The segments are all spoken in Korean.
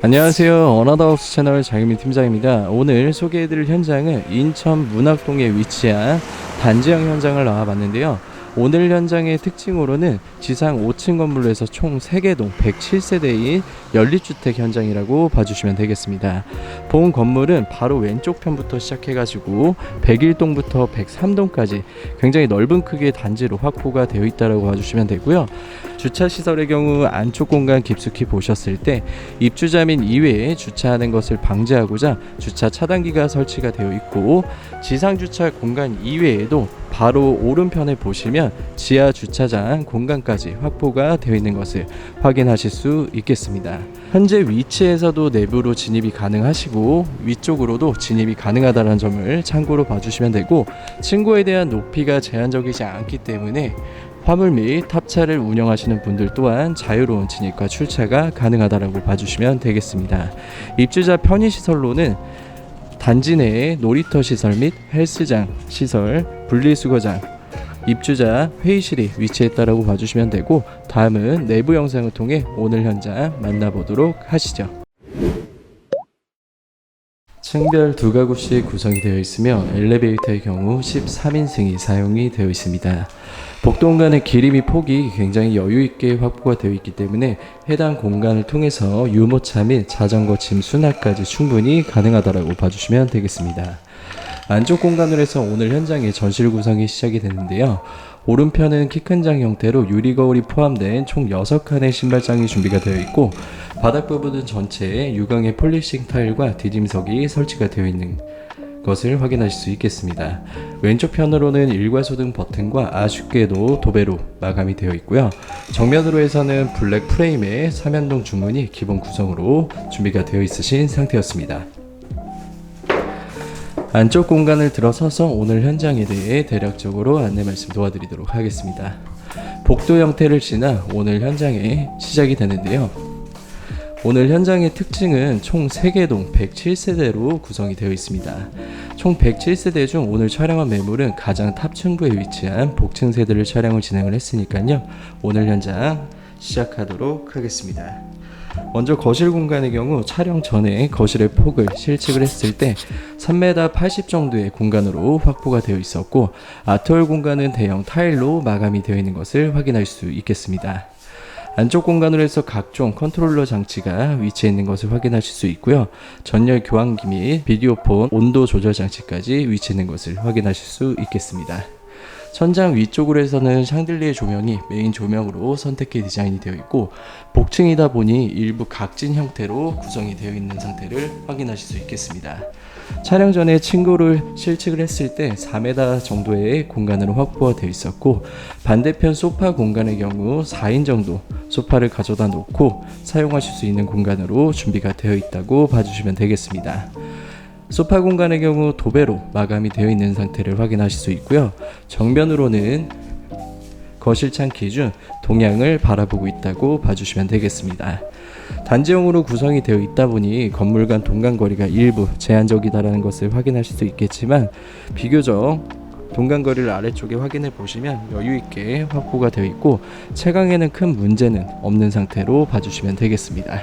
안녕하세요. 어나더하우스 채널 장유민 팀장입니다. 오늘 소개해드릴 현장은 인천 문학동에 위치한 단지형 현장을 나와봤는데요. 오늘 현장의 특징으로는 지상 5층 건물에서 총 3개 동 107세대인 연립주택 현장이라고 봐주시면 되겠습니다. 본 건물은 바로 왼쪽 편부터 시작해가지고 101동부터 103동까지 굉장히 넓은 크기의 단지로 확보가 되어 있다고 봐주시면 되고요. 주차 시설의 경우 안쪽 공간 깊숙이 보셨을 때 입주자 민 이외에 주차하는 것을 방지하고자 주차 차단기가 설치가 되어 있고 지상 주차 공간 이외에도 바로 오른편에 보시면 지하 주차장 공간까지 확보가 되어 있는 것을 확인하실 수 있겠습니다. 현재 위치에서도 내부로 진입이 가능하시고 위쪽으로도 진입이 가능하다는 점을 참고로 봐주시면 되고 층고에 대한 높이가 제한적이지 않기 때문에 화물 및 탑차를 운영하시는 분들 또한 자유로운 진입과 출차가 가능하다라고 봐주시면 되겠습니다. 입주자 편의 시설로는 단지 내에 놀이터 시설 및 헬스장 시설, 분리수거장, 입주자 회의실이 위치했다라고 봐주시면 되고 다음은 내부 영상을 통해 오늘 현장 만나보도록 하시죠. 층별 두 가구씩 구성이 되어 있으며 엘리베이터의 경우 13인승이 사용이 되어 있습니다. 복도공간의 길이 및 폭이 굉장히 여유 있게 확보가 되어 있기 때문에 해당 공간을 통해서 유모차 및 자전거 짐 수납까지 충분히 가능하다라고 봐주시면 되겠습니다. 안쪽 공간으로 해서 오늘 현장의 전실 구성이 시작이 되는데요. 오른편은 키 큰 장 형태로 유리 거울이 포함된 총 6칸의 신발장이 준비가 되어 있고 바닥 부분은 전체에 유광의 폴리싱 타일과 디딤석이 설치가 되어 있는 것을 확인하실 수 있겠습니다. 왼쪽 편으로는 일괄소등 버튼과 아쉽게도 도배로 마감이 되어 있고요. 정면으로 해서는 블랙 프레임의 삼연동 중문이 기본 구성으로 준비가 되어 있으신 상태였습니다. 안쪽 공간을 들어서서 오늘 현장에 대해 대략적으로 안내 말씀 도와드리도록 하겠습니다. 복도 형태를 지나 오늘 현장에 시작이 되는데요. 오늘 현장의 특징은 총 3개 동 107세대로 구성이 되어 있습니다. 총 107세대 중 오늘 촬영한 매물은 가장 탑층부에 위치한 복층 세대를 촬영을 진행을 했으니까요. 오늘 현장 시작하도록 하겠습니다. 먼저 거실 공간의 경우 촬영 전에 거실의 폭을 실측을 했을 때 3m 80 정도의 공간으로 확보가 되어 있었고 아트홀 공간은 대형 타일로 마감이 되어 있는 것을 확인할 수 있겠습니다. 안쪽 공간으로 해서 각종 컨트롤러 장치가 위치해 있는 것을 확인하실 수 있고요. 전열 교환기 및 비디오폰 온도 조절 장치까지 위치해 있는 것을 확인하실 수 있겠습니다. 천장 위쪽으로 해서는 샹들리에 조명이 메인 조명으로 선택해 디자인이 되어 있고 복층이다 보니 일부 각진 형태로 구성이 되어 있는 상태를 확인하실 수 있겠습니다. 촬영 전에 친구를 실측을 했을 때 4m 정도의 공간으로 확보가 되어 있었고 반대편 소파 공간의 경우 4인 정도 소파를 가져다 놓고 사용하실 수 있는 공간으로 준비가 되어 있다고 봐주시면 되겠습니다. 소파 공간의 경우 도배로 마감이 되어 있는 상태를 확인하실 수 있고요. 정면으로는 거실창 기준 동향을 바라보고 있다고 봐주시면 되겠습니다. 단지형으로 구성이 되어 있다 보니 건물 간 동간 거리가 일부 제한적이다라는 것을 확인하실 수 있겠지만 비교적 동간 거리를 아래쪽에 확인해 보시면 여유 있게 확보가 되어 있고 채광에는 큰 문제는 없는 상태로 봐주시면 되겠습니다.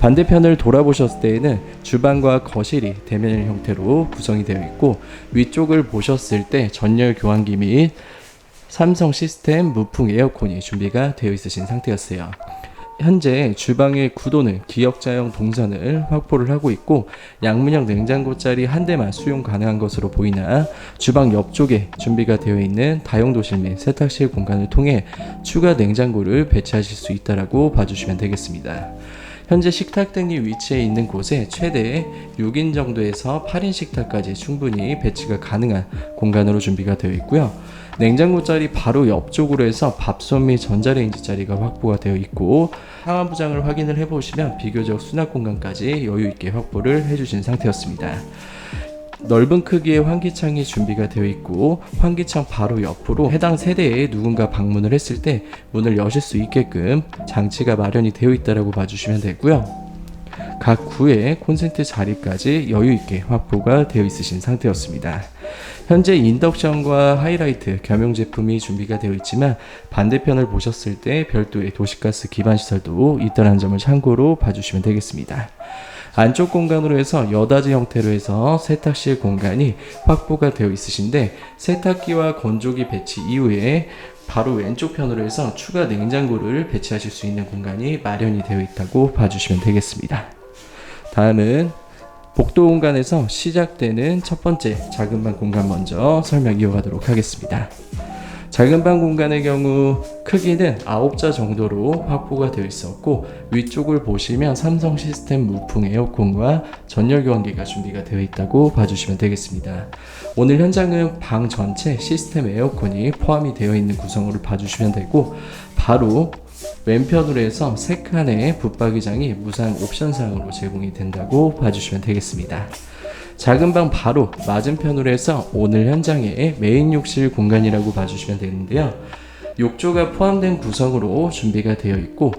반대편을 돌아보셨을 때에는 주방과 거실이 대면 형태로 구성이 되어 있고 위쪽을 보셨을 때 전열 교환기 및 삼성 시스템 무풍 에어컨이 준비가 되어 있으신 상태였어요. 현재 주방의 구도는 기역자형 동선을 확보를 하고 있고 양문형 냉장고 자리 한 대만 수용 가능한 것으로 보이나 주방 옆쪽에 준비가 되어 있는 다용도실 및 세탁실 공간을 통해 추가 냉장고를 배치하실 수 있다라고 봐주시면 되겠습니다. 현재 식탁 등이 위치해 있는 곳에 최대 6인 정도에서 8인 식탁까지 충분히 배치가 가능한 공간으로 준비가 되어 있고요. 냉장고 자리 바로 옆쪽으로 해서 밥솥 및 전자레인지 자리가 확보가 되어 있고 상하 부장을 확인을 해보시면 비교적 수납 공간까지 여유 있게 확보를 해주신 상태였습니다. 넓은 크기의 환기창이 준비가 되어 있고 환기창 바로 옆으로 해당 세대에 누군가 방문을 했을 때 문을 여실 수 있게끔 장치가 마련이 되어 있다라고 봐주시면 되고요. 각 구의 콘센트 자리까지 여유 있게 확보가 되어 있으신 상태였습니다. 현재 인덕션과 하이라이트 겸용 제품이 준비가 되어 있지만 반대편을 보셨을 때 별도의 도시가스 기반 시설도 있다는 점을 참고로 봐주시면 되겠습니다. 안쪽 공간으로 해서 여닫이 형태로 해서 세탁실 공간이 확보가 되어 있으신데 세탁기와 건조기 배치 이후에 바로 왼쪽 편으로 해서 추가 냉장고를 배치하실 수 있는 공간이 마련이 되어 있다고 봐주시면 되겠습니다. 다음은 복도 공간에서 시작되는 첫 번째 작은 방 공간 먼저 설명 이어가도록 하겠습니다. 작은 방 공간의 경우 크기는 9자 정도로 확보가 되어 있었고 위쪽을 보시면 삼성 시스템 무풍 에어컨과 전열 교환기가 준비가 되어 있다고 봐주시면 되겠습니다. 오늘 현장은 방 전체 시스템 에어컨이 포함이 되어 있는 구성으로 봐주시면 되고 바로 왼편으로 해서 세 칸의 붙박이장이 무상 옵션 사항으로 제공이 된다고 봐주시면 되겠습니다. 작은 방 바로 맞은편으로 해서 오늘 현장의 메인 욕실 공간이라고 봐주시면 되는데요. 욕조가 포함된 구성으로 준비가 되어 있고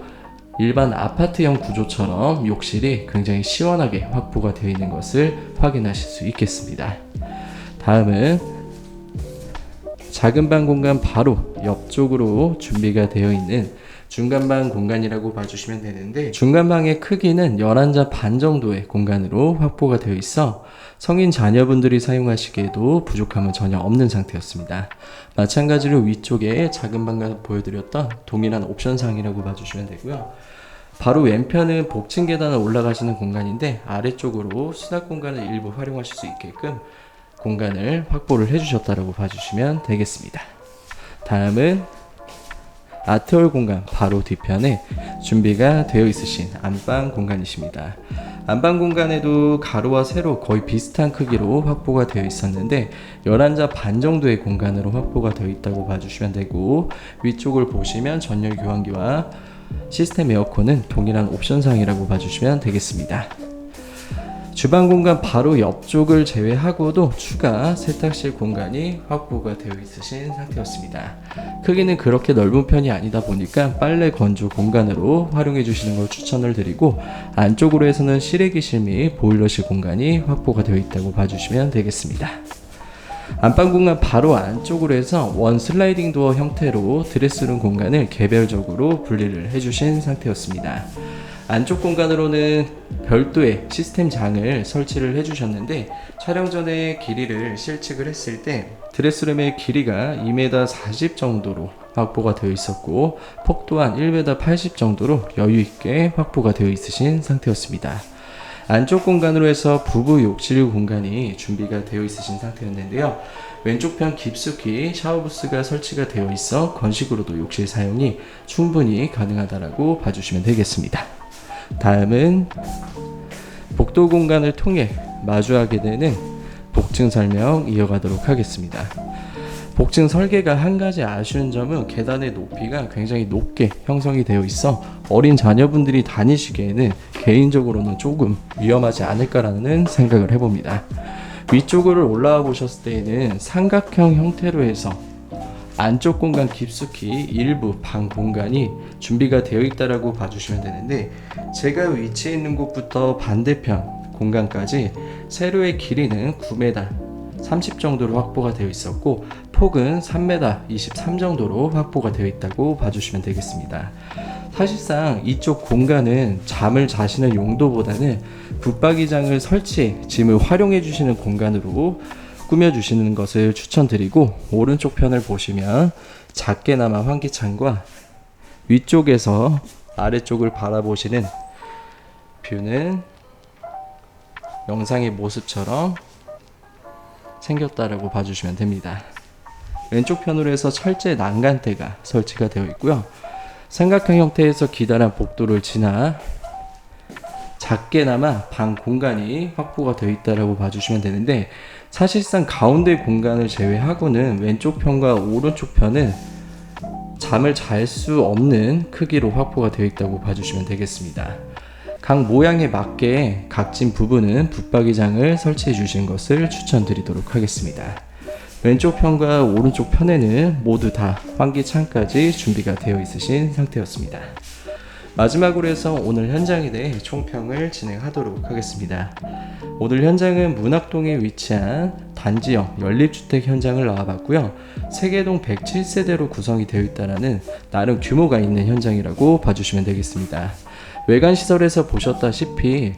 일반 아파트형 구조처럼 욕실이 굉장히 시원하게 확보가 되어 있는 것을 확인하실 수 있겠습니다. 다음은 작은 방 공간 바로 옆쪽으로 준비가 되어 있는 중간방 공간이라고 봐주시면 되는데 중간방의 크기는 11자 반 정도의 공간으로 확보가 되어 있어 성인 자녀분들이 사용하시기에도 부족함은 전혀 없는 상태였습니다. 마찬가지로 위쪽에 작은 방과 보여드렸던 동일한 옵션상이라고 봐주시면 되고요. 바로 왼편은 복층 계단을 올라가시는 공간인데 아래쪽으로 수납 공간을 일부 활용하실 수 있게끔 공간을 확보를 해주셨다라고 봐주시면 되겠습니다. 다음은 아트홀 공간 바로 뒤편에 준비가 되어 있으신 안방 공간이십니다. 안방 공간에도 가로와 세로 거의 비슷한 크기로 확보가 되어 있었는데 11자 반 정도의 공간으로 확보가 되어 있다고 봐주시면 되고 위쪽을 보시면 전열 교환기와 시스템 에어컨은 동일한 옵션상이라고 봐주시면 되겠습니다. 주방 공간 바로 옆쪽을 제외하고도 추가 세탁실 공간이 확보가 되어 있으신 상태였습니다. 크기는 그렇게 넓은 편이 아니다 보니까 빨래 건조 공간으로 활용해 주시는 걸 추천을 드리고 안쪽으로 해서는 실외기실 및 보일러실 공간이 확보가 되어 있다고 봐주시면 되겠습니다. 안방 공간 바로 안쪽으로 해서 원 슬라이딩 도어 형태로 드레스룸 공간을 개별적으로 분리를 해주신 상태였습니다. 안쪽 공간으로는 별도의 시스템 장을 설치를 해주셨는데 촬영 전에 길이를 실측을 했을 때 드레스룸의 길이가 2m 40 정도로 확보가 되어 있었고 폭 또한 1m 80 정도로 여유 있게 확보가 되어 있으신 상태였습니다. 안쪽 공간으로 해서 부부 욕실 공간이 준비가 되어 있으신 상태였는데요. 왼쪽 편 깊숙이 샤워부스가 설치가 되어 있어 건식으로도 욕실 사용이 충분히 가능하다라고 봐주시면 되겠습니다. 다음은 복도 공간을 통해 마주하게 되는 복층 설명 이어가도록 하겠습니다. 복층 설계가 한 가지 아쉬운 점은 계단의 높이가 굉장히 높게 형성이 되어 있어 어린 자녀분들이 다니시기에는 개인적으로는 조금 위험하지 않을까라는 생각을 해봅니다. 위쪽으로 올라와 보셨을 때에는 삼각형 형태로 해서 안쪽 공간 깊숙이 일부 방 공간이 준비가 되어 있다라고 봐주시면 되는데 제가 위치해 있는 곳부터 반대편 공간까지 세로의 길이는 9m 30 정도로 확보가 되어 있었고 폭은 3m 23 정도로 확보가 되어 있다고 봐주시면 되겠습니다. 사실상 이쪽 공간은 잠을 자시는 용도보다는 붙박이장을 설치, 짐을 활용해 주시는 공간으로 꾸며주시는 것을 추천드리고 오른쪽 편을 보시면 작게나마 환기창과 위쪽에서 아래쪽을 바라보시는 뷰는 영상의 모습처럼 생겼다라고 봐주시면 됩니다. 왼쪽 편으로 해서 철제 난간대가 설치가 되어 있고요. 삼각형 형태에서 기다란 복도를 지나 작게나마 방 공간이 확보가 되어 있다라고 봐주시면 되는데 사실상 가운데 공간을 제외하고는 왼쪽 편과 오른쪽 편은 잠을 잘 수 없는 크기로 확보가 되어 있다고 봐주시면 되겠습니다. 각 모양에 맞게 각진 부분은 붙박이장을 설치해 주신 것을 추천드리도록 하겠습니다. 왼쪽 편과 오른쪽 편에는 모두 다 환기창까지 준비가 되어 있으신 상태였습니다. 마지막으로 해서 오늘 현장에 대해 총평을 진행하도록 하겠습니다. 오늘 현장은 문학동에 위치한 단지형 연립주택 현장을 나와봤고요. 세계동 107세대로 구성이 되어 있다는 나름 규모가 있는 현장이라고 봐주시면 되겠습니다. 외관 시설에서 보셨다시피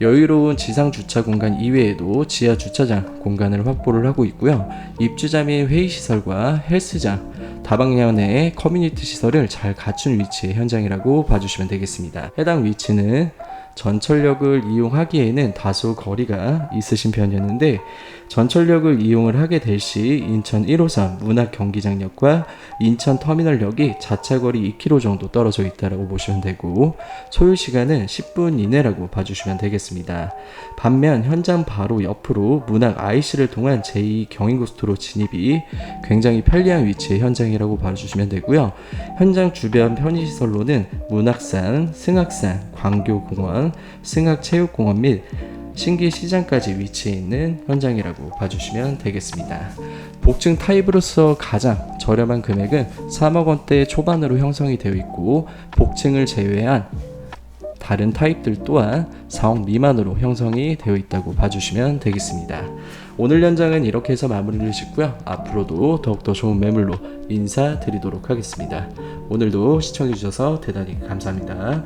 여유로운 지상 주차 공간 이외에도 지하 주차장 공간을 확보를 하고 있고요. 입주자 및 회의 시설과 헬스장, 다방면의 커뮤니티 시설을 잘 갖춘 위치의 현장이라고 봐주시면 되겠습니다. 해당 위치는 전철역을 이용하기에는 다소 거리가 있으신 편이었는데 전철역을 이용을 하게 될 시 인천 1호선 문학 경기장역과 인천 터미널역이 자차거리 2km 정도 떨어져 있다고 보시면 되고 소요 시간은 10분 이내라고 봐주시면 되겠습니다. 반면 현장 바로 옆으로 문학 IC를 통한 제2 경인고속도로 진입이 굉장히 편리한 위치의 현장이라고 봐주시면 되고요. 현장 주변 편의시설로는 문학산, 승학산, 광교공원, 승학체육공원 및 신기시장까지 위치해 있는 현장이라고 봐주시면 되겠습니다. 복층 타입으로서 가장 저렴한 금액은 3억 원대 초반으로 형성이 되어 있고 복층을 제외한 다른 타입들 또한 4억 미만으로 형성이 되어 있다고 봐주시면 되겠습니다. 오늘 현장은 이렇게 해서 마무리를 짓고요. 앞으로도 더욱더 좋은 매물로 인사드리도록 하겠습니다. 오늘도 시청해주셔서 대단히 감사합니다.